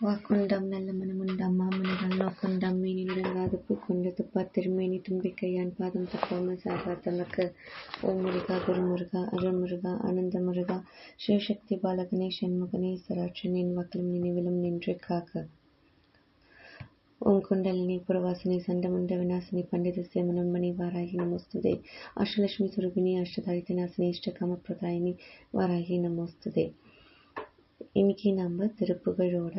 வாக்குண்டாம் நல்ல மனமுண்டாம் மாமனிகள் நோக்குண்டாம் மேனி நுடங்காது பூக்கொண்டு துப்பாத் திருமேனி தும்பிக்கையான் பாதம் தப்பாமல் சாரா தமக்கு ஓம் முருகா குருமுருகா அருள்முருகா ஆனந்த முருகா சிவசக்தி பாலகனே சண்முகனே சராட்சனின் வாக்கிலும் நினைவிலும் நின்று காக்க. ஓம் குண்டலினி புரவாசினி சண்டமுண்ட விநாசினி பண்டித சேமனம்மணி வாராகி நமோஸ்துதே. அஷ்டலட்சுமி சுரூபிணி அஷ்டதாரித்த நாசினி இஷ்டகாம பிரதாயினி வாராகி நமோஸ்துதே. இன்னைக்கு நம்ம திருப்புகழோட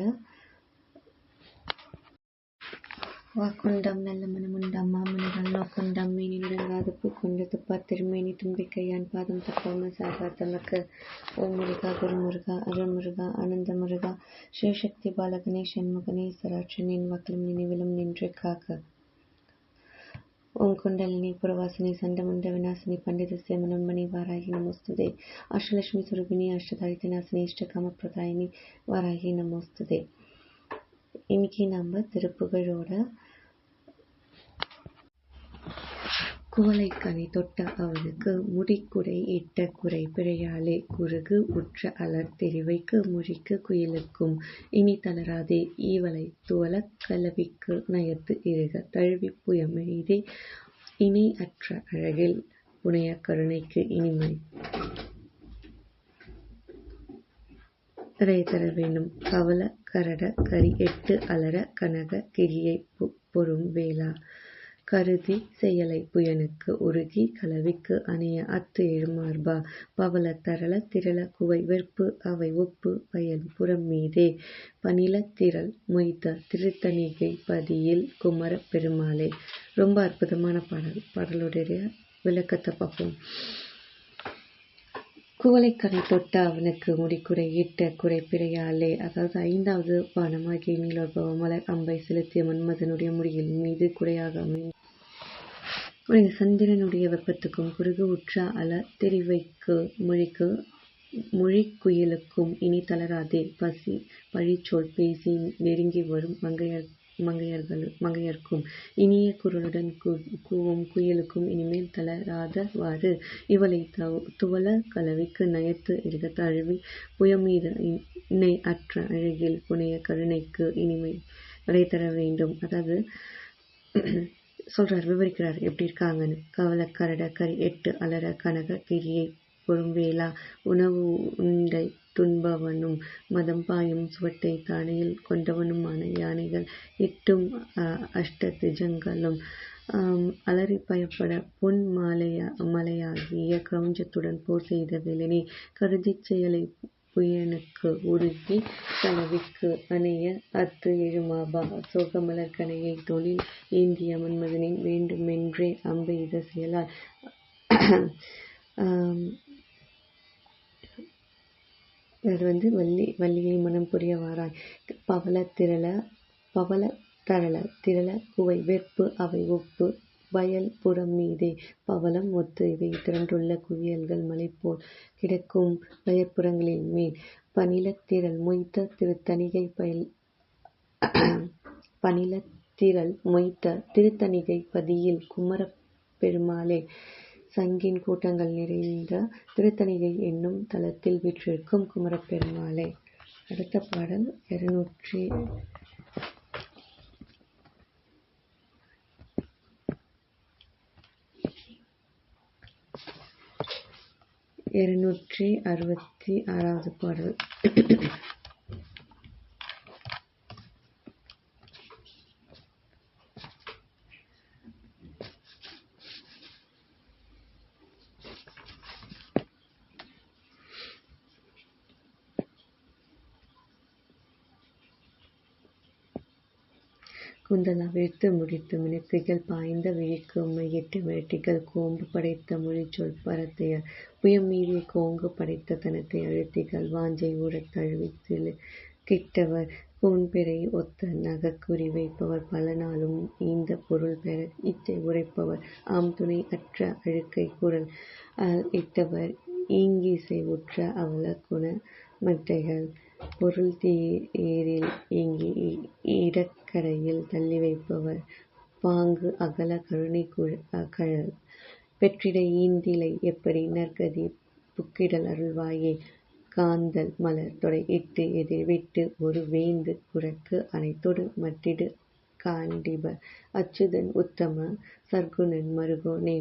வாக்குண்டாம் நல்ல மனமுண்டாம் மாமனிகள் நோக்குண்டாம் மேனி நுடங்காது பூக்கொண்டு துப்பாத் திருமேனி தும்பிக்கையான் பாதம் தப்பாமல் சாகார் தமக்கு ஓம் முருகா குருமுருகா அருள்முருகா ஆனந்த முருகா ஸ்ரீசக்தி பாலகனே சண்முகனே சராட்சனின் வாக்கிலும் நினைவிலும் நின்று காக்க. ஓம் குண்டலினி புறவாசினி சண்டமுண்ட விநாசினி பண்டித சேமனம்மணி வாராகி நமோஸ்துதே. அஷ்டலட்சுமி சுரபினி அஷ்டதாரித்த நாசினி இஷ்டகாம பிரதாயினி வாராகி நமோஸ்துதே. இன்னைக்கு நம்ம திருப்புகழோட குவளைக்கனி தொட்ட அவனுக்கு முடிக்குடை இட்ட குறை பிழையாலே குறுகு உற்ற அலர் தெரிவைக்கு முழிக்கு குயிலுக்கும் இனி தளராதே ஈவலை துவல கலவிக்கு நயத்து இருக தழுவி புயமெய்தே இணை அற்ற அழகில் புனைய கருணைக்கு இனிமை. தர வேண்டும். கவல கரட கரி எட்டு அலர கனக கிரியை பொறும் வேளா. கருதி செயலை புயனுக்கு உருகி கலவிக்கு அணிய அத்து எழுமார்பா. பவள தரள திரள குவை வெற்பு அவை ஒப்பு வயல் புறம் மீதே. பனில திரள் மொய்த்த திருத்தணிகை பதியில் குமர பெருமாளே. ரொம்ப அற்புதமான பாடல். பாடலுடைய விளக்கத்தை பார்ப்போம். குவளைக்கனை தொட்ட அவனுக்கு முடிக்குறை இட்ட குறை அதாவது ஐந்தாவது பானமாகிய நீலோபவ மலர் அம்பை செலுத்திய மன்மதனுடைய முடியில் மீது குறையாக அமைந்த சந்திரனுடைய வெப்பத்துக்கும் குறுகு உற்ற அல தெரிவைக்கு மொழிக்கு மொழிக்குயிலுக்கும் இனி தளராதே. பசி பழிச்சொல் பேசி நெருங்கி வரும் மங்கையர் மங்கையர்கள் மங்கையர்க்கும். இனிய குரலுடன் கூவும் குயிலுக்கும் இனிமேல் தளராதவாறு இவளை துவல கலவிக்கு நயத்து எழுக தழுவி புயமீது இணை அற்ற அழகில் புனைய கருணைக்கு இனிமை தர வேண்டும். அதாவது சொல்றார் விவரிக்கிறார் எப்படி இருக்காங்கன்னு. கவல கரட கரி எட்டு அலர கனக கிரியை பொறும்பேலா. உணவு உண்டை துன்பவனும் மதம் பாயும் சுவட்டை தானையில் கொண்டவனுமான யானைகள் எட்டும் அஷ்ட திஜங்களும் அலறி பயப்பட பொன் மாலையா மலையாகிய கிரௌஞ்சத்துடன் போர் செய்த வேலினை கருதிச் செயலை புயனுக்கு உருகி தலைவிக்கு அணைய அத்து எழுமாபா. சோகமலர் கனையை தொழில் ஏந்திய மன்மதனின் வேண்டுமென்றே அம்பு இத செயலால் அது வந்து வள்ளி வள்ளியை மனம் புரிய வாராய். பவள திரள பவள தரள திரள குவை வெப்பு அவை ஒப்பு. வயல் புறம் மீதே பவளம் ஒத்து இவை திரண்டுள்ள குவியல்கள் மலை போல் கிடக்கும் வயற்புறங்களின் மேல். பனிலத்திரள் மொய்த்த திருத்தணிகை பயில் பனிலத்திரள் மொய்த்த திருத்தணிகை பதியில் குமரப் பெருமாளே சங்கின் கூட்டங்கள் நிறைந்த திருத்தணிகை என்னும் தலத்தில் வீற்றிருக்கும் குமரப்பெருமாளே அடுத்த பாடல் இருநூற்றி இருநூற்றி அறுபத்தி ஆறாவது பாடல். கூந்தல் அவிழ்த்து முடித்து மினுக்குகள் பாய்ந்த விழிக்கு உம்மையிட்டு மிரட்டிகள் கோம்பு படைத்த மொழிச்சொல் பரத்தைய புயம் மீறிய கோங்கு படைத்த தனத்தை அழுத்திகள் வாஞ்சை ஊறத் தழுவித்தில் கிட்டவர். பூண்பிறை ஒத்த நகக்குறி வைப்பவர் பல நாளும் ஈந்த பொருள் பெற இச்சை உரைப்பவர். ஆம் துணை அற்ற அழுக்கை குரல் இட்டவர். ஈங்கிசை உற்ற அவல குண மட்டைகள். பொருள் தேரில் ஏங்கி இட தள்ளி வைப்பவர். பாங்கு அகல கருணை கழல் பெற்றிட ஈந்திலை எப்படி நற்கதி புக்கிடல் அருள்வாயே. காந்தல் மலர் தொடை இட்டு எதிர் விட்டு ஒரு வேந்து குரக்கு அனைத்தொடு மட்டிடு காண்டிப. அச்சுதன் உத்தம சர்க்குணன் மருகோனே.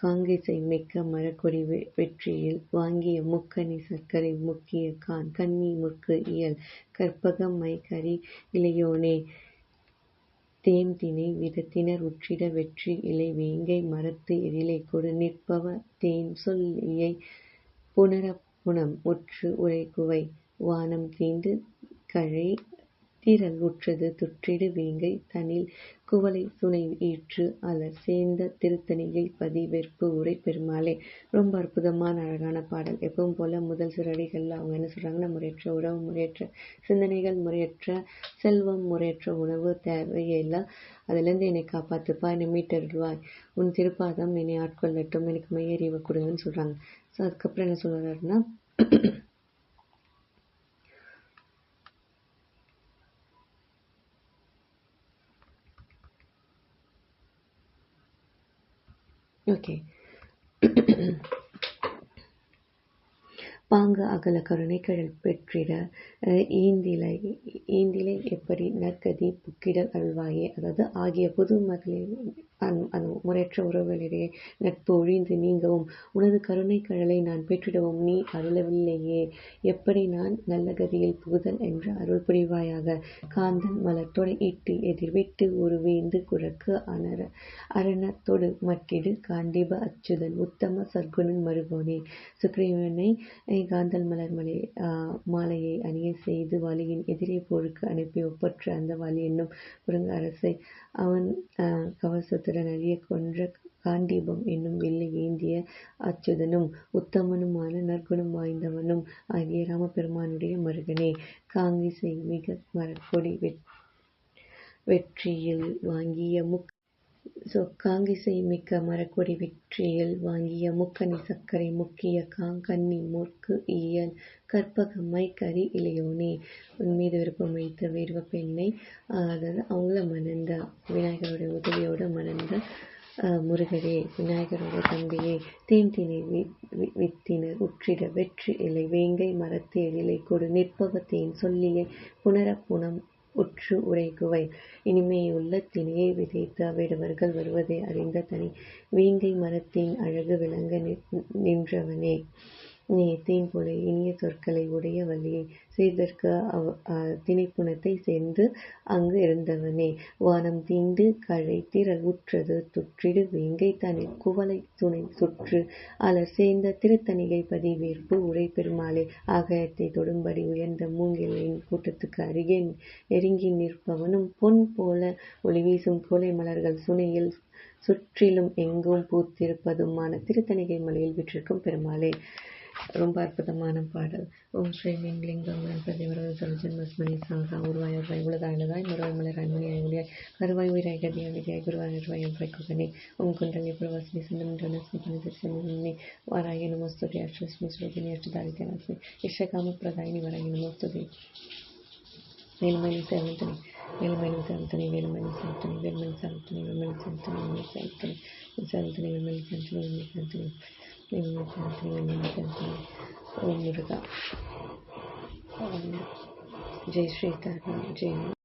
காங்கிசை மிக்க மரக்கொடி வெற்றியில் வாங்கிய முக்கனி சர்க்கரை முக்கிய கான் கன்னி முற்கு இயல். கற்பகம் மைகரி இளையோனே. தேம்தினை விதத்தினர் உற்றிட வெற்றி இலை வேங்கை மரத்து எழிலை கொடு. நிற்பவ தேன் சொல்லியை புனரப்புணம் உற்று உரைகுவை வானம் தீண்டு கழை திரள் உற்றது. துற்றிடு வேங்கை தனில் குவளை சுனை ஈற்று அலர் சேர்ந்த திருத்தணிகை பதிவேற்பு உரை பெருமாளே. ரொம்ப அற்புதமான அழகான பாடல். எப்பவும் போல முதல் சிறடிகளில் அவங்க என்ன சொல்கிறாங்கன்னா முறையற்ற உறவு முறையற்ற சிந்தனைகள் முறையற்ற செல்வம் முறையற்ற உணவு தேவையெல்லாம் அதுலேருந்து என்னை காப்பாத்துப்பா என்னை மீட்டருள்வாய். உன் திருப்பாதம் என்னை ஆட்கொள்ளட்டும் எனக்கு மையறிவை கொடுங்கன்னு சொல்றாங்க. ஸோ அதுக்கப்புறம் என்ன சொல்றாருன்னா Okay. பாங்கு அகல கருணைக்கடல் பெற்றிட ஈந்திலை ஈந்திலை எப்படி நற்கதி புக்கிடல் அருள்வாயே? அதாவது ஆகிய புது மகளிர் முறையற்ற உறவுகளிடையே நட்பு ஒழிந்து நீங்கவும் உனது கருணை கடலை நான் பெற்றிடவும் நீ அருளவில்லையே. எப்படி நான் நல்ல கதியில் புகுதல் என்ற அருள் புரிவாயாக? காந்தன் மலத்தோடு இட்டு எதிர்விட்டு ஒரு வேந்து குரக்கு அனர அரணத்தொடு மட்டிடு காண்டிப அச்சுதன் உத்தம சர்க்குணன் மருகோனே சுக்ரீவனை காந்தல் மலர் மலை மாலையை அணிய செய்து வலியின் எதிரே போருக்கு அனுப்பி ஒப்பற்ற அந்த வலி என்னும் புறங்க அரசை அவன் கவசத்துடன் அறிய கொன்ற காண்டீபம் என்னும் வில்லை ஏந்திய அச்சுதனும் உத்தமனுமான நற்குணம் வாய்ந்தவனும் ஆகிய ராமபெருமானுடைய மருகனே. காங்கிசை மிக மரக்கொடி வெற்றியில் வாங்கிய முக் ஸோ காங்கிசை மிக்க மரக்கொடி வெற்றியில் வாங்கிய முக்கனி சர்க்கரை முக்கிய காங்கன்னி முற்கு இயல் கற்பகம்மை கரி இளையோனே உன் மீது விருப்பம் வைத்த வீர்வ பெண்ணை அதாவது அவங்கள மணந்த விநாயகருடைய உதவியோட மணந்த முருகரே விநாயகரோட தந்தையே தேன்தினை வித்தினர் உற்றிட வெற்றி இலை வேங்கை மரத்து கொடு நிற்பவ தேன் சொல்லியை புனரப்புணம் உற்று உரைகுவை இனிமேயுள்ள தினியை விதைத்து வேடவர்கள் வருவதை அறிந்த தனி வீங்கை மரத்தின் அழகு விளங்க நின்றவனே. நேயத்தையும் போல இனிய சொற்களை உடைய வழியை செய்தற்கு திணைப்புணத்தை சேர்ந்து அங்கு இருந்தவனே. வானம் தீண்டு கழை திரள் உற்றது துற்றிடு வேங்கை தனில் குவளை துணை சுற்று. அலர் சேர்ந்த திருத்தணிகை பதிவேற்பு உரை பெருமாளே. ஆகாயத்தை தொடும்படி உயர்ந்த மூங்கிலின் கூட்டத்துக்கு அருகே நெருங்கி நிற்பவனும் பொன் போல ஒளி வீசும் கோலை மலர்கள் சுனையில் சுற்றிலும் எங்கும் பூத்திருப்பதுமான திருத்தணிகை மலையில் விற்றிருக்கும் பெருமாளே. ரொம்ப அற்புதமான பாடல். ஓம் ஸ்ரீ லிங்கம் கணபதி வரது சாகா உருவாய் உருவாய் உலகானதாய் முருவாய் மலராய் மணியாய் ஒளியாய் கருவாய் உயிராய் கதியாய் விதியாய் குருவாய் நிர்வாய் ஒன்றாய் குகனே ஓம் குண்டலி புரவாசினி சுந்தமண்டலஸ்மி பனிதர்சனி வாராய நமஸ்துதி. அஷ்டஸ்மி ஸ்ரோதினி அஷ்டதாரித்யனாஸ்மி இஷ்டகாம பிரதாயினி வராய நமஸ்துதி. வேலுமணி சேவந்தனி. வேலுமணி சேவந்தனி. வேலுமணி சேவந்தனி. வேலுமணி சேவந்தனி. வேலுமணி சேவந்தனி. வேலுமணி जय श्री तारा जय